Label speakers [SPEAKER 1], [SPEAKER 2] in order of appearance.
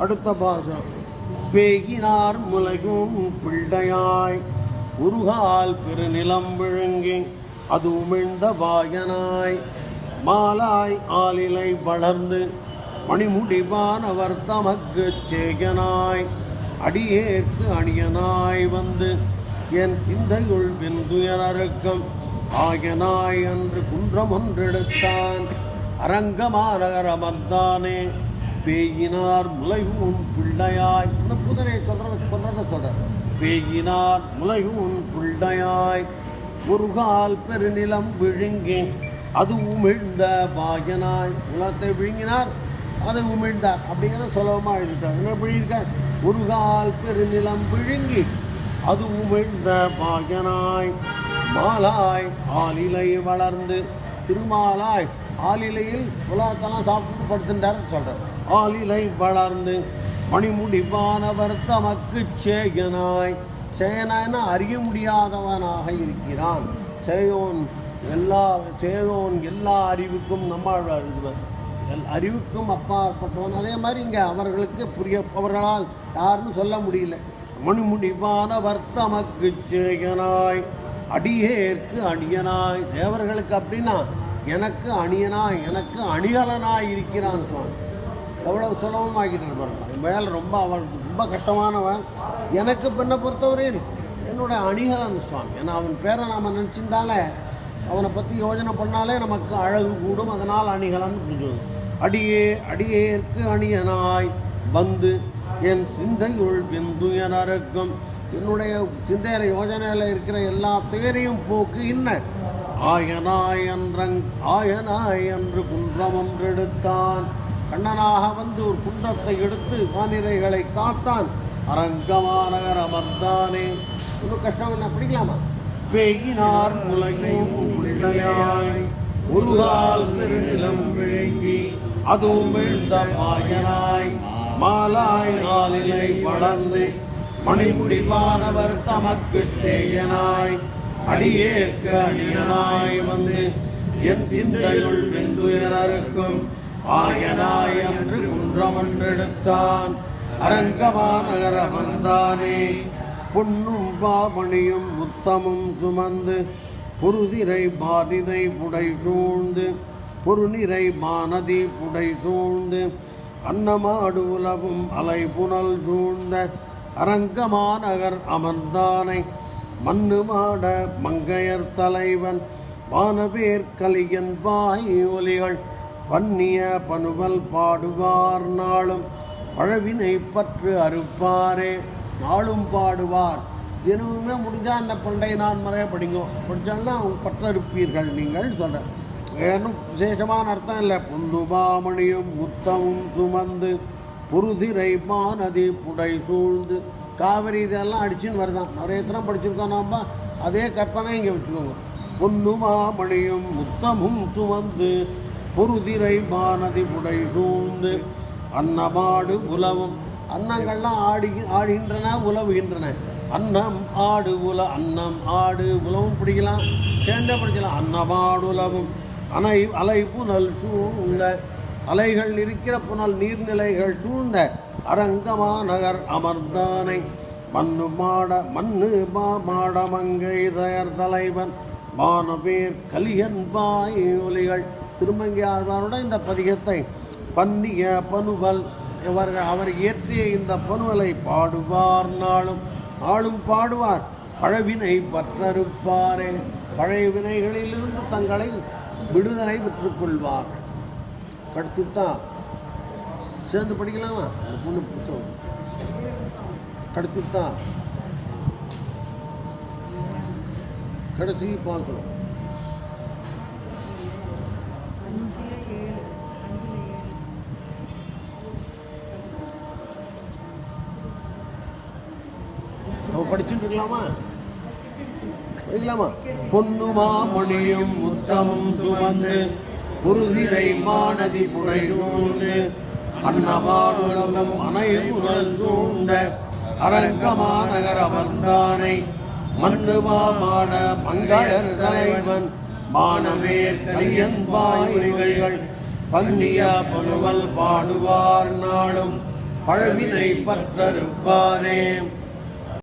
[SPEAKER 1] அடுத்த பாசம் பேகினார் முலகும் பிள்ளையாய். உருகால் பெருநிலம் விழுங்கி அது உமிழ்ந்த வாயனாய். மாலாய் ஆலிலை வளர்ந்து. மணிமுடிவானவர் தமக்கு சேகனாய். அடியேற்கு அணியனாய் வந்து. என் சிந்தையுள் வெந்துயரருக்கம் ஆயனாய் என்று குன்றம் ஒன்றெடுத்தான் அரங்கமாநகர் அமர்ந்தானே பேயினார் முலையூன் பிள்ளையாய். இந்த புதனை சொல்றத சொல்றத சொல்ற பேயினார் முலையூன் பிள்ளையாய். முருகால் பெருநிலம் விழுங்கி அது உமிழ்ந்த பாயனாய். உலகத்தை விழுங்கினார் அதை உமிழ்ந்தார். அப்படிங்கிறத சுலபமாக எழுதிட்டார். என்ன பண்ணியிருக்கார் ஒரு கால் பெருநிலம் விழுங்கி அது உமிழ்ந்த பாயனாய். மாலாய் ஆலிலை வளர்ந்து திருமாலாய் ஆலிலையில் புலாக்கெல்லாம் சாப்பிட்டு படுத்துட்டார் சொல்கிறார் ஆலிலை வளர்ந்து மணிமுடிவானவர் தமக்கு சேகனாய் சேகனாய்னா அறிய முடியாதவனாக இருக்கிறான். சேயோன் எல்லா சேயோன் எல்லா அறிவுக்கும் நம்மாழ்வார் எல் அறிவுக்கும் அப்பாற்பட்டவன். அதே மாதிரி இங்கே அவர்களுக்கு புரிய அவர்களால் யாருன்னு சொல்ல முடியல. மணிமுடிவானவர் தமக்கு சேகனாய் அடியேற்கு அடியனாய். தேவர்களுக்கு அப்படின்னா எனக்கு அணியனாய் எனக்கு அணிகலனாய் இருக்கிறான் சுவாமி. எவ்வளவு சுலபமாக்கிட்டு பாருங்க. மேலே ரொம்ப அவன் ரொம்ப கஷ்டமானவன். எனக்கு பெண்ணை பொறுத்தவரையில் என்னுடைய அணிகலன் சுவாமி. ஏன்னா அவன் பேரை நாம் நினச்சிருந்தாலே அவனை பற்றி யோஜனை பண்ணாலே நமக்கு அழகு கூடும். அதனால் அணிகலன் புரிஞ்சுது அடியே அடியேற்கு அணியனாய் வந்து என் சிந்தையுள் வெந்துயரருக்கும் என்னுடைய சிந்தையில யோஜனையில் இருக்கிற எல்லா துயரையும் போக்கு இன்ன. ஆயனாய் அன்றங் ஆயனாய் என்று குன்றம் ஒன்றெடுத்தான் கண்ணனாக வந்து ஒரு குன்றத்தை எடுத்து வானிலைகளை காத்தான். அரங்கமாநகர் அமர்ந்தானே. இன்னும் கஷ்டம். என்ன பிடிக்கலாமா? பெய்யினார் உலகையும் பிள்ளையாய் உருகால் பெருநிலம் விழுங்கி அதுவும் விழுந்த மாயனாய் மாலாய் காலிலை வளர்ந்து மணிமுடிவானவர் தமக்கு சேயனாய். அடியேற்க அடியனாய் வந்து என் சிந்தையுள் வெந்துயரருக்கும் ஆயனாய் என்று குன்றமன்றெடுத்தான். அரங்கமாநகர வந்தானே. பொன்னும் பாமணியும் முத்தமும் சுமந்து புருதிரை பாதிதை புடை சூழ்ந்து பொருநிறை மானதி புடை சூழ்ந்து அன்னமாடு உலவும் அலை புனல் சூழ்ந்த அரங்கமாநகர் அமர்ந்தானை. மண்ணு மாட மங்கையர் தலைவன் வானவேர் கலியன் வாய் ஒலிகள் பன்னிய பனுவல் பாடுவார் நாளும் பழவினை பற்று அறுப்பாரே நாளும் பாடுவார். தினமுமே முடிஞ்சால் அந்த பண்டை நான் மறைய படிங்க. படித்தாலும் அவங்க பற்றறுப்பீர்கள் நீங்கள் சொல்கிறேன் வேணும் விசேஷமான அர்த்தம் இல்லை. புந்துபாமணியும் முத்தமும் சுமந்து புருதிரை மானதி புடை சூழ்ந்து காவிரி இதெல்லாம் அடிச்சுன்னு வருதான். நிறைய தினம் படிச்சிருக்கோம் நாம் அதே கற்பனை இங்கே வச்சுக்கோங்க. பொன்னுமாமணியும் முத்தமும் சுமந்து பொருதிரை மானதி புடை சூழ்ந்து அன்னமாடு உலவும். அன்னங்கள்லாம் ஆடி ஆடுகின்றன உலவுகின்றன. அன்னம் ஆடு உல அன்னம் ஆடு உலவும் பிடிக்கலாம். சேர்ந்தே பிடிக்கலாம். அன்னமாடு உலவும். அணை அலை புனல் சூழ்ந்த அலைகள் இருக்கிற புனல் நீர்நிலைகள் சூழ்ந்த அரங்கமாநகர் அமர்ந்தானை மண்ணு மாட மண்ணு மா மாட தயர் தலைவன். மானபேர் கலியன் பாய் ஒலிகள். திருமங்கி ஆழ்வாரோட இந்த பதிகத்தை பன்னிய பனுவல் இவர்கள் அவர் இயற்றிய இந்த பனுவலை பாடுவார் நாளும் நாளும் பாடுவார். பழவினை பற்றறுப்பாரே. பழைய வினைகளிலிருந்து தங்களை விடுதலை பெற்றுக்கொள்வார் அடுத்து தான் சேர்ந்து படிக்கலாமா? ஒரு பொண்ணு புத்தகம் கடுத்துத்தான். கடைசி பார்க்கணும். நம்ம படிச்சுட்டு இருக்கலாமா? படிக்கலாமா? பொன்னுமா மணியும் முத்தமும் சுமந்து குருதிரை மானதி புனையும் சூழ்ந்து அன்னபாடுலகம் சூழ்ந்த அரங்கமாநகர வந்தானை மண்ணுமா மாட மங்கையர் தலைவன் மானமே கையன் வாய்கள் பன்னிய பனுவல் பாடுவார் நாளும் பழவினை பற்றறுப்பாரே.